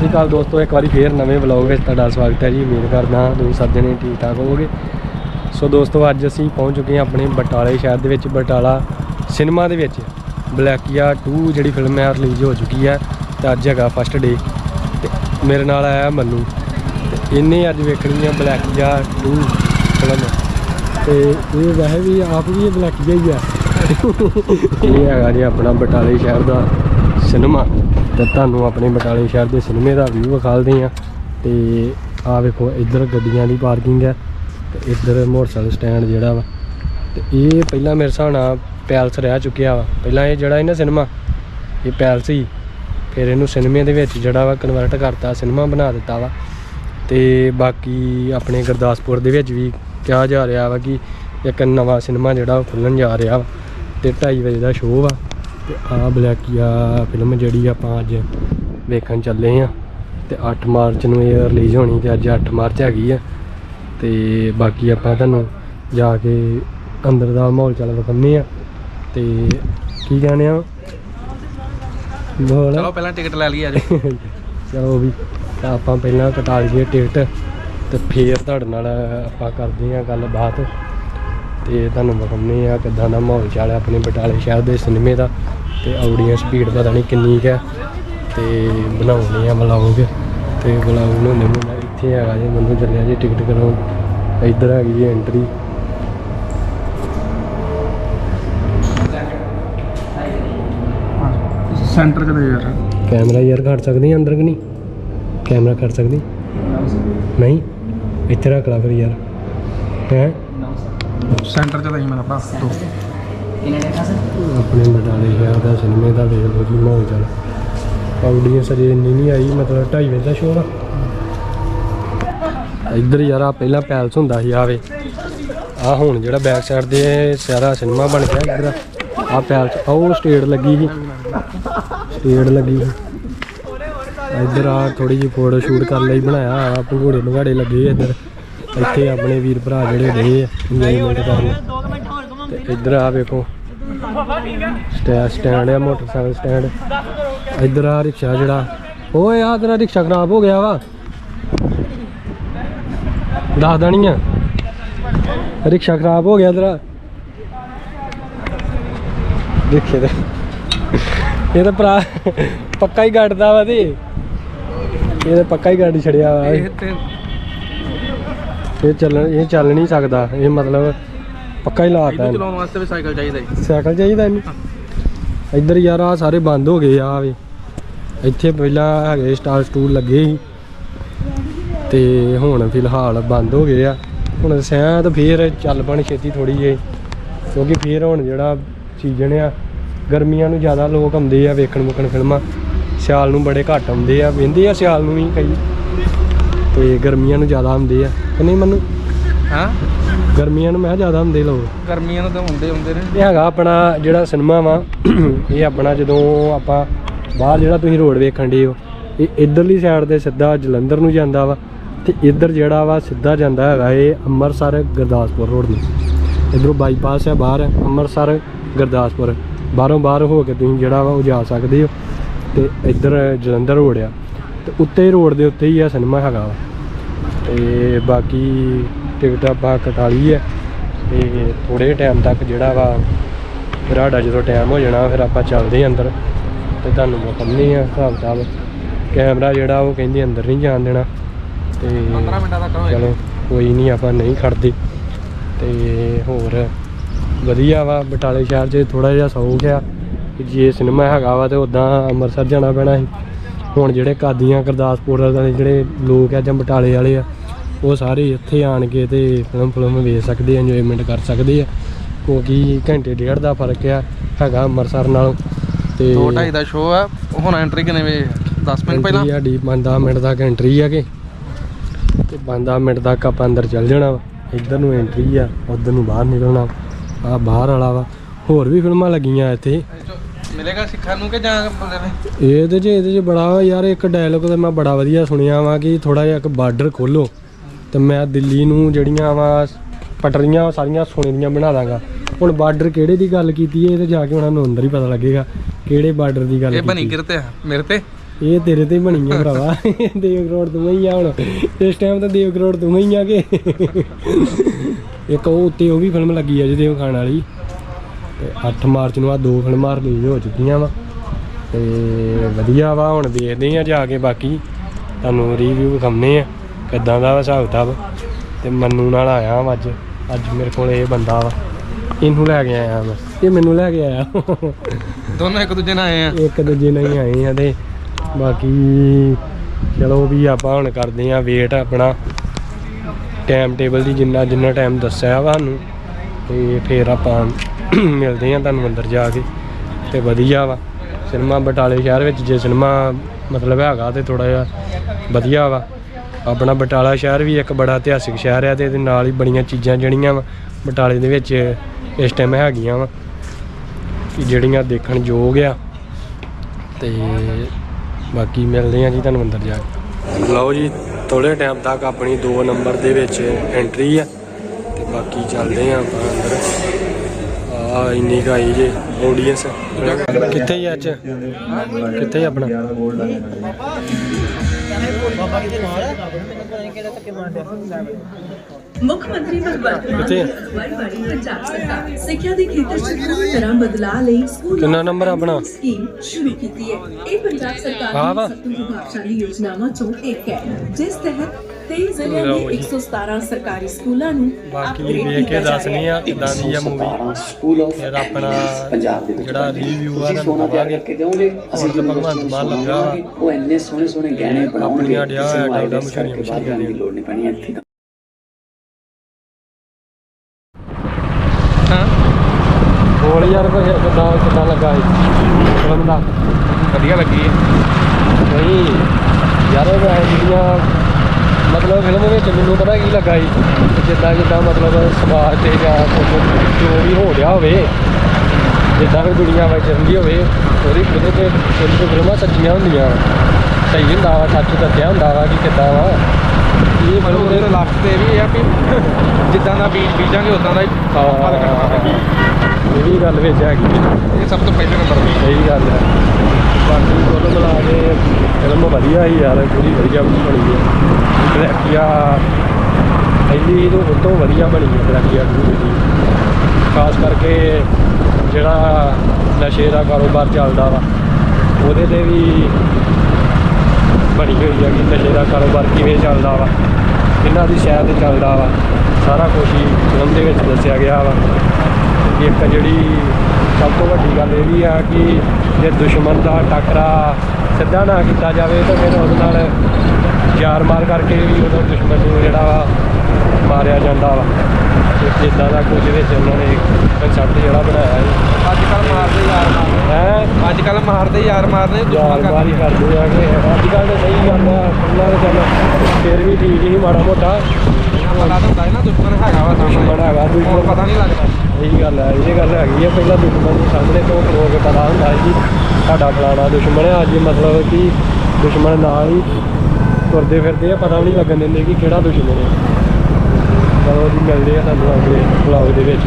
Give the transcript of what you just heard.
ਸਤਿ ਸ਼੍ਰੀ ਅਕਾਲ ਦੋਸਤੋ, ਇੱਕ ਵਾਰੀ ਫੇਰ ਨਵੇਂ ਵਲੌਗ ਵਿੱਚ ਤੁਹਾਡਾ ਸਵਾਗਤ ਹੈ ਜੀ। ਉਮੀਦ ਕਰਦਾ ਹਾਂ ਤੁਸੀਂ ਸਭ ਜਣੇ ਠੀਕ ਠਾਕ ਹੋਵੋਗੇ। ਸੋ ਦੋਸਤੋ, ਅੱਜ ਅਸੀਂ ਪਹੁੰਚ ਚੁੱਕੇ ਹਾਂ ਆਪਣੇ ਬਟਾਲੇ ਸ਼ਹਿਰ ਦੇ ਵਿੱਚ, ਬਟਾਲਾ ਸਿਨੇਮਾ ਦੇ ਵਿੱਚ। ਬਲੈਕੀਆ 2 ਜਿਹੜੀ ਫਿਲਮ ਹੈ, ਰਿਲੀਜ਼ ਹੋ ਚੁੱਕੀ ਹੈ ਤੇ ਅੱਜ ਹੈਗਾ ਫਸਟ ਡੇ ਤੇ ਮੇਰੇ ਨਾਲ ਆਇਆ ਮੰਨੂ। ਤੇ ਇਹਨੇ ਅੱਜ ਵੇਖਣੀ ਹੈ ਬਲੈਕੀਆ 2 ਫਿਲਮ ਤੇ ਇਹ ਵੈਸੇ ਵੀ ਆਪ ਵੀ ਇਹ ਬਲੈਕੀਆ ਹੀ ਆ ਇਹ ਹੈਗਾ ਜੀ ਆਪਣਾ ਬਟਾਲੇ ਸ਼ਹਿਰ ਦਾ ਸਿਨੇਮਾ। ਤੇ ਤੁਹਾਨੂੰ ਆਪਣੇ ਬਟਾਲੇ ਸ਼ਹਿਰ ਦੇ ਸਿਨੇਮੇ ਦਾ ਵਿਊ ਵਿਖਾਲਦੇ ਆ ਤੇ ਆ ਵੇਖੋ, ਇੱਧਰ ਗੱਡੀਆਂ ਦੀ ਪਾਰਕਿੰਗ ਹੈ ਤੇ ਇੱਧਰ ਮੋਟਰਸਾਈਕਲ ਸਟੈਂਡ ਜਿਹੜਾ ਵਾ। ਤੇ ਇਹ ਪਹਿਲਾਂ ਮੇਰੇ ਹਿਸਾਬ ਨਾਲ ਪੈਲਸ ਰਹਿ ਚੁੱਕਿਆ ਵਾ। ਪਹਿਲਾਂ ਇਹ ਜਿਹੜਾ ਇਹਨਾਂ ਸਿਨੇਮਾ ਇਹ ਪੈਲਸ ਸੀ। ਫਿਰ ਇਹਨੂੰ ਸਿਨੇਮੇ ਦੇ ਵਿੱਚ ਜਿਹੜਾ ਵਾ ਕਨਵਰਟ ਕਰਤਾ ਸਿਨੇਮਾ ਬਣਾ ਦਿੱਤਾ ਵਾ। ਤੇ ਬਾਕੀ ਆਪਣੇ ਗੁਰਦਾਸਪੁਰ ਦੇ ਵਿੱਚ ਵੀ ਕਿਹਾ ਜਾ ਰਿਹਾ ਵਾ ਕਿ ਇੱਕ ਨਵਾਂ ਸਿਨੇਮਾ ਜਿਹੜਾ ਉਹ ਖੁੱਲਣ ਜਾ ਰਿਹਾ ਵਾ। ਤੇ 2:30 ਵਜੇ ਦਾ ਸ਼ੋਅ ਵਾ। ਤੇ ਆ ਬਲੈਕੀਆ ਫਿਲਮ ਜਿਹੜੀ ਆਪਾਂ ਅੱਜ ਵੇਖਣ ਚੱਲੇ ਆ ਤੇ 8 ਮਾਰਚ ਨੂੰ ਇਹ ਰਿਲੀਜ਼ ਹੋਣੀ ਤੇ ਅੱਜ 8 ਮਾਰਚ ਹੈਗੀ ਆ ਤੇ ਬਾਕੀ ਆਪਾਂ ਤੁਹਾਨੂੰ ਜਾ ਕੇ ਅੰਦਰ ਦਾ ਮਾਹੌਲ ਚੱਲ ਵਿਖਾਉਂਦੇ ਆ ਤੇ ਕੀ ਕਹਿੰਦੇ ਆ? ਚਲੋ ਪਹਿਲਾਂ ਟਿਕਟ ਲੈ ਲਈ ਅੱਜ। ਚਲੋ ਵੀ ਤਾਂ ਆਪਾਂ ਪਹਿਲਾਂ ਕਟਾ ਲਈਏ ਟਿਕਟ ਤੇ ਫੇਰ ਤੁਹਾਡੇ ਨਾਲ ਆਪਾਂ ਕਰਦੇ ਆ ਗੱਲਬਾਤ ਤੇ ਤੁਹਾਨੂੰ ਵਿਖਾਉਂਦੇ ਆ ਕਿੱਦਾਂ ਦਾ ਮਾਹੌਲ ਚੱਲ ਆਪਣੇ ਬਟਾਲੇ ਸ਼ਹਿਰ ਦੇ ਸਿਨੇਮੇ ਦਾ। ਤੇ ਆਡੀਅנס ਸਪੀਡ ਪਤਾ ਨਹੀਂ ਕਿੰਨੀ ਹੈ ਤੇ ਬਣਾਉਣੇ ਆ ਵਲੌਗ ਤੇ ਵਲੌਗ ਨੂੰ ਮੈਨੂੰ ਇੱਥੇ ਹੈਗਾ ਜੀ ਮੈਨੂੰ ਚੱਲਿਆ ਜੀ ਟਿਕਟ ਕਰੋ ਇੱਧਰ ਹੈਗੀ ਜੀ ਐਂਟਰੀ ਸੈਂਟਰ ਚ ਯਾਰ। ਕੈਮਰਾ ਯਾਰ ਘਟ ਸਕਦੀ ਅੰਦਰ ਕਿ ਨਹੀਂ? ਕੈਮਰਾ ਕਰ ਸਕਦੀ? ਨਹੀਂ? ਇੱਥੇ ਰੱਖ ਲਾ ਫਿਰ ਯਾਰ। ਹੈ? ਸੈਂਟਰ ਚ ਲਈ ਮੇਰਾ ਭਰਾ ਦੋ ਆਪਣੇ ਬਟਾਲੇ ਸ਼ਹਿਰ ਦਾ ਸਿਨੇਮੇ ਦਾ ਵੇਖ ਲਓ ਜੀ, ਮਾਹੌਲ ਚੱਲ। ਆਡੀਅנס ਅਜੇ ਇੰਨੀ ਨਹੀਂ ਆਈ, ਮਤਲਬ 2:30 ਵਜੇ ਦਾ ਸ਼ੋਅ ਆ। ਇੱਧਰ ਯਾਰ ਆ ਪਹਿਲਾਂ ਪੈਲਸ ਹੁੰਦਾ ਸੀ ਆਵੇ ਆ ਹੁਣ ਜਿਹੜਾ ਬੈਕ ਸਾਈਡ ਦੇ ਸਾਰਾ ਸਿਨੇਮਾ ਬਣ ਗਿਆ ਇੱਧਰ। ਆ ਪੈਲਸ, ਆਹ ਉਹ ਸਟੇਡ ਲੱਗੀ ਸੀ। ਸਟੇਡ ਲੱਗੀ ਸੀ। ਇੱਧਰ ਆ ਥੋੜੀ ਜਿਹੀ ਫੋਟੋ ਸ਼ੂਟ ਕਰਨ ਲਈ, ਬਣਾਇਆ ਆ ਭੰਗੂੜੇ ਭੰਗਾੜੇ ਲੱਗੇ ਇੱਧਰ। ਇੱਥੇ ਆਪਣੇ ਵੀਰ ਭਰਾ ਜਿਹੜੇ ਡੇ ਇੰਜੋਇਮੈਂਟ ਕਰਨ। ਤੇ ਇੱਧਰ ਆ ਵੇਖੋ। ਸਟੈ ਸਟੈਂਡ ਆ ਮੋਟਰਸਾਈਕਲ ਸਟੈਂਡ। ਇੱਧਰ ਆ ਰਿਕਸ਼ਾ ਜਿਹੜਾ। ਓਏ ਆ ਤੇਰਾ ਰਿਕਸ਼ਾ ਖਰਾਬ ਹੋ ਗਿਆ ਵਾ। ਦੱਸ ਦੇਣੀ ਆ। ਰਿਕਸ਼ਾ ਖਰਾਬ ਹੋ ਗਿਆ ਤੇਰਾ। ਦੇਖੇ ਤੇ। ਇਹ ਤਾਂ ਭਰਾ ਪੱਕਾ ਹੀ ਗੱਡਦਾ ਵਾ ਤੇ। ਇਹ ਤਾਂ ਪੱਕਾ ਹੀ ਗੱਡ ਛੜਿਆ ਵਾ। ਇਹ ਚੱਲਣ ਇਹ ਚੱਲ ਨਹੀਂ ਸਕਦਾ। ਇਹ ਮਤਲਬ ਪੱਕਾ ਹੀ ਲਾਤਾ ਇਹਨੂੰ। ਚਲਾਉਣ ਵਾਸਤੇ ਵੀ ਸਾਈਕਲ ਚਾਹੀਦਾ ਜੀ। ਸਾਈਕਲ ਚਾਹੀਦਾ ਇਹਨੂੰ। ਇੱਧਰ ਯਾਰ ਆ ਸਾਰੇ ਬੰਦ ਹੋ ਗਏ ਆ ਵੇ। ਇੱਥੇ ਪਹਿਲਾਂ ਹੈਗੇ ਸਟਾਲ ਸਟੂਲ ਲੱਗੇ ਸੀ। ਤੇ ਹੁਣ ਫਿਲਹਾਲ ਬੰਦ ਹੋ ਗਏ ਆ। ਹੁਣ ਸਿਆਂ ਤਾਂ ਫੇਰ ਚੱਲ ਪਣ ਛੇਤੀ ਥੋੜੀ ਜਿਹੀ। ਕਿਉਂਕਿ ਫੇਰ ਹੁਣ ਜਿਹੜਾ ਸੀਜ਼ਨ ਆ ਗਰਮੀਆਂ ਨੂੰ ਜ਼ਿਆਦਾ ਲੋਕ ਆਉਂਦੇ ਆ ਵੇਖਣ ਮੁਕਣ ਫਿਲਮਾਂ। ਸਿਆਲ ਨੂੰ ਬੜੇ ਘੱਟ ਆਉਂਦੇ ਆ। ਵੇਂਦੇ ਆ ਸਿਆਲ ਨੂੰ ਵੀ ਕਈ। ਤੇ ਗਰਮੀਆਂ ਨੂੰ ਜ਼ਿਆਦਾ ਆਉਂਦੇ ਆ। ਨਹੀਂ ਮੈਨੂੰ? ਹਾਂ? ਗਰਮੀਆਂ ਨੂੰ ਮੈਂ ਜ਼ਿਆਦਾ ਹੁੰਦੇ ਲੋਕ। ਗਰਮੀਆਂ ਨੂੰ ਤਾਂ ਹੁੰਦੇ ਹੁੰਦੇ ਨੇ। ਇਹ ਹੈਗਾ ਆਪਣਾ ਜਿਹੜਾ ਸਿਨੇਮਾ ਵਾ ਇਹ ਆਪਣਾ ਜਦੋਂ ਆਪਾਂ ਬਾਹਰ ਜਿਹੜਾ ਤੁਸੀਂ ਰੋਡ ਵੇਖਣ ਦੇ ਹੋ ਇਹ ਇਧਰਲੀ ਸਾਈਡ ਤੇ ਸਿੱਧਾ ਜਲੰਧਰ ਨੂੰ ਜਾਂਦਾ ਵਾ ਤੇ ਇੱਧਰ ਜਿਹੜਾ ਵਾ ਸਿੱਧਾ ਜਾਂਦਾ ਹੈਗਾ ਇਹ ਅੰਮ੍ਰਿਤਸਰ ਗੁਰਦਾਸਪੁਰ ਰੋਡ ਨੂੰ। ਇਧਰੋਂ ਬਾਈਪਾਸ ਹੈ ਬਾਹਰ ਅੰਮ੍ਰਿਤਸਰ ਗੁਰਦਾਸਪੁਰ। ਬਾਹਰੋਂ ਬਾਹਰ ਹੋ ਕੇ ਤੁਸੀਂ ਜਿਹੜਾ ਵਾ ਉਹ ਜਾ ਸਕਦੇ ਹੋ ਤੇ ਇੱਧਰ ਜਲੰਧਰ ਰੋਡ ਆ। ਤੇ ਉੱਤੇ ਰੋਡ ਦੇ ਉੱਤੇ ਹੀ ਆ ਸਿਨੇਮਾ ਹੈਗਾ ਵਾ। ਤੇ ਬਾਕੀ ਟਿਕਟ ਆਪਾਂ ਕਟਾ ਲਈ ਹੈ ਤੇ ਥੋੜੇ ਟਾਈਮ ਤੱਕ ਜਿਹੜਾ ਵਾ ਫਿਰ ਸਾਡਾ ਜਦੋਂ ਟਾਈਮ ਹੋ ਜਾਣਾ ਫਿਰ ਆਪਾਂ ਚੱਲਦੇ ਹਾਂ ਅੰਦਰ। ਤੇ ਤੁਹਾਨੂੰ ਵਿਖਾਉਂਦੇ ਆ ਹਿਸਾਬ ਕਿਤਾਬ ਕੈਮਰਾ ਜਿਹੜਾ ਉਹ ਕਹਿੰਦੇ ਅੰਦਰ ਨਹੀਂ ਜਾਣ ਦੇਣਾ। ਤੇ 15 ਮਿੰਟਾਂ ਤੱਕ ਚਲੋ ਕੋਈ ਨਹੀਂ ਆਪਾਂ ਨਹੀਂ ਖੜਦੇ। ਤੇ ਹੋਰ ਵਧੀਆ ਵਾ ਬਟਾਲੇ ਸ਼ਹਿਰ 'ਚ ਥੋੜਾ ਜਿਹਾ ਸੌਖ ਆ ਜੇ ਸਿਨੇਮਾ ਹੈਗਾ ਵਾ ਤੇ ਉਦਾਂ ਅੰਮ੍ਰਿਤਸਰ ਜਾਣਾ ਪੈਣਾ ਸੀ। ਹੁਣ ਜਿਹੜੇ ਕਾਦੀਆਂ ਗੁਰਦਾਸਪੁਰ ਦੇ ਜਿਹੜੇ ਲੋਕ ਆ ਜਾਂ ਬਟਾਲੇ ਵਾਲੇ ਆ ਉਹ ਸਾਰੇ ਇੱਥੇ ਆਣ ਕੇ ਤੇ ਫਿਲਮ ਫਿਲਮ ਵੇਖ ਸਕਦੇ ਆ ਇੰਜੋਇਮੈਂਟ ਕਰ ਸਕਦੇ ਆ। ਕਿਉਂਕਿ ਘੰਟੇ ਡੇਢ ਦਾ ਫ਼ਰਕ ਆ ਹੈਗਾ ਅੰਮ੍ਰਿਤਸਰ ਨਾਲੋਂ। ਤੇ 2:30 ਦਾ ਸ਼ੋਅ ਆ ਹੁਣ ਐਂਟਰੀ ਕਿੰਨੇ ਵੇ 10 ਮਿੰਟ ਪਹਿਲਾਂ? ਐਂਟਰੀ ਆ ਡੀ 10 ਮਿੰਟ ਤੱਕ ਐਂਟਰੀ ਆ ਕਿ। ਤੇ 10 ਮਿੰਟ ਤੱਕ ਆਪਾਂ ਅੰਦਰ ਚੱਲ ਜਾਣਾ ਇੱਧਰ ਨੂੰ ਐਂਟਰੀ ਆ ਉਧਰ ਨੂੰ ਬਾਹਰ ਨਿਕਲਣਾ ਆ ਬਾਹਰ ਵਾਲਾ ਵਾ। ਹੋਰ ਵੀ ਫਿਲਮਾਂ ਲੱਗੀਆਂ ਇੱਥੇ। ਮਿਲੇਗਾ ਸਿੱਖਣ ਨੂੰ ਕਿ ਜਾਂ ਬੰਦੇ ਨੇ? ਇਹਦੇ 'ਚ ਇਹਦੇ 'ਚ ਬੜਾ ਯਾਰ ਇੱਕ ਡਾਇਲੋਗ ਤੇ ਮੈਂ ਬੜਾ ਵਧੀਆ ਸੁਣਿਆ ਵਾ ਕਿ ਥੋੜਾ ਜਿਹਾ ਇੱਕ ਬਾਰਡਰ ਖੋਲੋ ਤੇ ਮੈਂ ਦਿੱਲੀ ਨੂੰ ਜਿਹੜੀਆਂ ਵਾ ਪਟਰੀਆਂ ਸਾਰੀਆਂ ਸੋਨੇ ਦੀਆਂ ਬਣਾ ਦਾਂਗਾ। ਹੁਣ ਬਾਰਡਰ ਕਿਹੜੇ ਦੀ ਗੱਲ ਕੀਤੀ ਹੈ ਇਹ ਤੇ ਜਾ ਕੇ ਉਹਨਾਂ ਨੂੰ ਅੰਦਰ ਹੀ ਪਤਾ ਲੱਗੇਗਾ ਕਿਹੜੇ ਬਾਰਡਰ ਦੀ ਗੱਲ ਇਹ ਬਣੀ ਕੀਤੀ। ਗਿਰ ਤੇ ਆ, ਮੇਰੇ ਤੇ? ਇਹ ਤੇਰੇ ਤੇ ਬਣੀ ਆ ਭਰਾਵਾ। ਦੇਵ ਕਰੋੜ ਤੂੰ ਹੀ ਆ ਹੁਣ। ਇਸ ਟਾਈਮ ਤਾਂ ਦੇਵ ਕਰੋੜ ਤੂੰ ਹੀ ਆ ਕਿ। ਇੱਕ ਉਹ ਉੱਤੇ ਉਹ ਵੀ ਫਿਲਮ ਲੱਗੀ ਆ ਜੀ ਦੇਵ ਖਾਨ ਵਾਲੀ। ਤੇ 8 ਮਾਰਚ ਨੂੰ ਆ ਦੋ ਫਿਲਮਾਂ ਰਿਲੀਜ਼ ਹੋ ਚੁੱਕੀਆਂ ਵਾ। ਤੇ ਵਧੀਆ ਵਾ ਹੁਣ ਦੇਖਦੇ ਆ ਜਾ ਕੇ ਬਾਕੀ। ਤੁਹਾਨੂੰ ਰਿਵਿਊ ਵਿਖਾਉਂਦੇ ਆ। ਕਿੱਦਾਂ ਦਾ ਵਾ ਹਿਸਾਬ ਕਿਤਾਬ? ਤੇ ਮੰਨੂ ਨਾਲ ਆਇਆ ਵਾਂ ਅੱਜ। ਅੱਜ ਮੇਰੇ ਕੋਲ ਇਹ ਬੰਦਾ ਵਾ। ਇਹਨੂੰ ਲੈ ਕੇ ਆਇਆ ਮੈਂ। ਇਹ ਮੈਨੂੰ ਲੈ ਕੇ ਆਇਆ। ਦੋਨੋਂ ਇੱਕ ਦੂਜੇ ਨਾਲ ਆਏ ਆ। ਇੱਕ ਦੂਜੇ ਨਾਲ ਹੀ ਆਏ ਆ ਤੇ ਬਾਕੀ ਚਲੋ ਵੀ ਆਪਾਂ ਹੁਣ ਕਰਦੇ ਆ ਵੇਟ ਆਪਣਾ। ਟਾਈਮ ਟੇਬਲ ਦੀ ਜਿੰਨਾ ਜਿੰਨਾ ਟਾਈਮ ਦੱਸਿਆ ਵਾ ਸਾਨੂੰ ਤੇ ਫਿਰ ਆਪਾਂ ਮਿਲਦੇ ਆ ਤੁਹਾਨੂੰ ਅੰਦਰ ਜਾ ਕੇ। ਤੇ ਵਧੀਆ ਵਾ। ਸਿਨੇਮਾ ਬਟਾਲੇ ਸ਼ਹਿਰ ਵਿੱਚ ਜੇ ਸਿਨੇਮਾ ਮਤਲਬ ਹੈਗਾ ਤੇ ਥੋੜਾ ਜਿਹਾ ਵਧੀਆ ਵਾ। ਆਪਣਾ ਬਟਾਲਾ ਸ਼ਹਿਰ ਵੀ ਇੱਕ ਬੜਾ ਇਤਿਹਾਸਿਕ ਸ਼ਹਿਰ ਹੈ ਤੇ ਇਹਦੇ ਨਾਲ ਹੀ ਬੜੀਆਂ ਚੀਜ਼ਾਂ ਜਿਹੜੀਆਂ ਵਾ ਬਟਾਲੇ ਦੇ ਵਿੱਚ ਇਸ ਟਾਈਮ ਹੈਗੀਆਂ ਵਾ ਕਿ ਜਿਹੜੀਆਂ ਦੇਖਣ ਯੋਗ ਆ। ਤੇ ਬਾਕੀ ਮਿਲਦੇ ਆ ਜੀ ਤੁਹਾਨੂੰ ਅੰਦਰ ਜਾ ਕੇ। ਲਓ ਜੀ ਥੋੜੇ ਟਾਈਮ ਤੱਕ ਆਪਣੀ 2 ਨੰਬਰ ਦੇ ਵਿੱਚ ਐਂਟਰੀ ਆ ਤੇ ਬਾਕੀ ਚੱਲਦੇ ਆ ਆਪਾਂ ਅੰਦਰ। ਆ ਇੰਨੀ ਕਾਈ ਜੇ ਆਡੀਅנס ਕਿੱਥੇ ਹੀ ਅੱਜ? ਕਿੱਥੇ ਆਪਣਾ? ਮੁੱਖ ਮੰਤਰੀ ਭਗਵੰਤ ਮਾਨ? ਦੀ ਅਗਵਾਈ ਵਾਲੀ ਪੰਜਾਬ ਸਰਕਾਰ ਸਿੱਖਿਆ ਦੇ ਖੇਤਰ 'ਚ ਪੂਰੀ ਤਰ੍ਹਾਂ ਬਦਲਾਅ ਲਈ ਸਕੂਲ ਕਿੰਨਾ ਨੰਬਰ ਆਪਣਾ? ਸਕੀਮ ਸ਼ੁਰੂ ਕੀਤੀ ਹੈ ਇਹ ਪੰਜਾਬ ਸਰਕਾਰ। ਦੀ ਸਭ ਤੋਂ ਪ੍ਰਭਾਵਸ਼ਾਲੀ ਯੋਜਨਾਵਾਂ 'ਚੋਂ ਇੱਕ ਹੈ ਜਿਸ ਤਹਿਤ 23 ਜ਼ਿਲ੍ਹਿਆਂ ਲਓ ਦੇ ਜੀ। 117 ਸਰਕਾਰੀ ਸਕੂਲਾਂ ਨੂੰ ਬਾਕੀ upgrade ਵੇਖ ਕੇ ਜਾ ਦੱਸਣੀ ਆ ਹੈ। ਕਿਦਾਂ ਦੀ ਆ ਮੂਵੀ ਸਕੂਲ ਆਫ ਆਪਣਾ ਪੰਜਾਬ ਦੇ ਵਿੱਚ ਜਿਹੜਾ ਹੈ। review ਆ ਸੋਨਾ ਤਿਆਰ ਦਵਾਂਗੇ। ਕਰਕੇ ਦਿਓਗੇ ਅਸੀਂ ਜਦੋਂ ਭਗਵੰਤ ਮਾਨ ਨੂੰ ਲੱਗਾ। ਦਵਾਂਗੇ, ਉਹ ਇੰਨੇ ਸੋਹਣੇ ਸੋਹਣੇ ਗਹਿਣੇ ਬਣਾਉਣਗੇ ਕਿਸੇ ਨੂੰ ਮਸ਼ਹੂਰੀਆਂ ਕਰਕੇ ਬਾਹਰ ਜਾਣ ਦੀ ਲੋੜ ਨਹੀਂ ਪੈਣੀ ਇੱਥੇ ਹਾਂ ਬੋਲ ਯਾਰ ਕੁਝ ਕਿਦਾਂ ਕਿਦਾਂ ਲੱਗਾ ਸੀ ਫਿਲਮ ਦਾ ਵਧੀਆ ਲੱਗੀ ਨਹੀਂ ਯਾਰ ਉਹ ਜਿਹੜੀਆਂ ਮਤਲਬ ਫਿਲਮ ਵਿੱਚ ਮੈਨੂੰ ਪਤਾ ਕੀ ਲੱਗਾ ਕਿ ਜਿੱਦਾਂ ਜਿੱਦਾਂ ਮਤਲਬ ਸਮਾਜ ਤੇ ਜਾਂ ਕੁਝ ਜੋ ਵੀ ਹੋ ਰਿਹਾ ਹੋਵੇ ਜਿੱਦਾਂ ਵੀ ਦੁਨੀਆ ਵਿੱਚ ਚੱਲਦੀ ਹੋਵੇ ਉਹਦੀ ਉਹਦੇ ਤੇ ਕੁਝ ਕੁ ਫਿਲਮਾਂ ਸੱਚੀਆਂ ਹੁੰਦੀਆਂ ਸਹੀ ਹੁੰਦਾ ਵਾ ਸੱਚ ਦੱਸਿਆ ਹੁੰਦਾ ਵਾ ਕਿ ਕਿੱਦਾਂ ਵਾ। ਇਹ ਪਰ ਉਹਦੇ ਲਾਸਟ ਤੇ ਵੀ ਆ ਵੀ ਜਿੱਦਾਂ ਦਾ ਬੀਜ ਬੀਜਾਂਗੇ ਉਦਾਂ ਦਾ ਹੀ ਫਲ ਕੱਢਣਾ ਇਹ ਵੀ ਗੱਲ ਵਿੱਚ ਹੈਗੀ। ਇਹ ਸਭ ਤੋਂ ਪਹਿਲੇ ਨੰਬਰ ਤੇ। ਸਹੀ ਗੱਲ ਹੈ। ਬਾਕੀ ਕੁੱਲ ਮਿਲਾ ਕੇ ਫਿਲਮ ਵਧੀਆ ਹੀ ਯਾਰ, ਪੂਰੀ ਵਧੀਆ ਬਣੀ ਹੈ ਬਲੈਕੀਆ ਪਹਿਲੀ ਤੋਂ ਉਹ ਵਧੀਆ ਬਣੀ ਹੈ ਬਲੈਕੀਆ ਦੀ। ਖਾਸ ਕਰਕੇ ਜਿਹੜਾ ਨਸ਼ੇ ਦਾ ਕਾਰੋਬਾਰ ਚੱਲਦਾ ਵਾ, ਉਹਦੇ ਤੇ ਵੀ ਬਣੀ ਹੋਈ ਹੈ ਕਿ ਨਸ਼ੇ ਦਾ ਕਾਰੋਬਾਰ ਕਿਵੇਂ ਚੱਲਦਾ ਵਾ, ਕਿੰਨਾ ਦੀ ਸ਼ਹਿਰ ਤੇ ਚੱਲਦਾ ਵਾ, ਸਾਰਾ ਕੁਝ ਹੀ ਫਿਲਮ ਦੇ ਵਿੱਚ ਦੱਸਿਆ ਗਿਆ ਵਾ। ਇੱਕ ਜਿਹੜੀ ਸਭ ਤੋਂ ਵੱਡੀ ਗੱਲ ਇਹ ਵੀ ਆ ਕਿ ਜੇ ਦੁਸ਼ਮਣ ਦਾ ਟੱਕਰਾ ਸਿੱਧਾ ਨਾ ਕੀਤਾ ਜਾਵੇ ਤਾਂ ਫਿਰ ਉਹਦੇ ਨਾਲ ਯਾਰ ਮਾਰ ਕਰਕੇ ਵੀ ਉਹਦਾ ਦੁਸ਼ਮਣ ਨੂੰ ਜਿਹੜਾ ਵਾ ਮਾਰਿਆ ਜਾਂਦਾ ਵਾ। ਤੇ ਇਦਾਂ ਦਾ ਕੁਝ ਵਿੱਚ ਉਹਨਾਂ ਨੇ ਕਨਸੈਪਟ ਜਿਹੜਾ ਬਣਾਇਆ ਹੈ ਅੱਜ ਕੱਲ ਮਾਰਦੇ ਯਾਰ ਮਾਰਦੇ। ਹੈ? ਅੱਜ ਕੱਲ ਮਾਰਦੇ ਯਾਰ ਮਾਰਦੇ ਦੁਸ਼ਮਣ ਕਰਦੇ ਕਰਦੇ ਆ ਕਿ ਅੱਜ ਕੱਲ੍ਹ ਤਾਂ ਸਹੀ ਗੱਲ ਆ ਉਹਨਾਂ ਦੇ ਚੱਲ। ਫਿਰ ਵੀ ਠੀਕ ਹੀ ਮਾੜਾ ਮੋਟਾ। ਪਤਾ ਤਾਂ ਹੁੰਦਾ ਹੈ ਨਾ ਦੁਸ਼ਮਣ ਹੈਗਾ ਵਾ ਸਾਹਮਣੇ। ਦੁਸ਼ਮਣ ਹੈਗਾ, ਦੁਸ਼ਮਣ। ਹੁਣ ਪਤਾ ਨਹੀਂ ਲੱਗਦਾ। ਇਹੀ ਗੱਲ ਹੈ ਇਹ ਗੱਲ ਹੈਗੀ ਆ। ਪਹਿਲਾਂ ਦੁਸ਼ਮਣ ਨੂੰ ਸਾਹਮਣੇ ਤੋਂ ਖਲੋ ਕੇ ਪਤਾ ਹੁੰਦਾ ਸੀ ਸਾਡਾ ਫਲਾਣਾ ਦੁਸ਼ਮਣ ਹੈ ਅੱਜ ਮਤਲਬ ਕਿ ਦੁਸ਼ਮਣ ਨਾਲ ਹੀ ਤੁਰਦੇ ਫਿਰਦੇ ਆ। ਪਤਾ ਵੀ ਨਹੀਂ ਲੱਗਣ ਦਿੰਦੇ ਕਿ ਕਿਹੜਾ ਦੁਸ਼ਮਣ ਹੈ ਚਲੋ ਜੀ ਮਿਲਦੇ ਆ ਤੁਹਾਨੂੰ ਅਗਲੇ ਵਲੌਗ ਦੇ ਵਿੱਚ।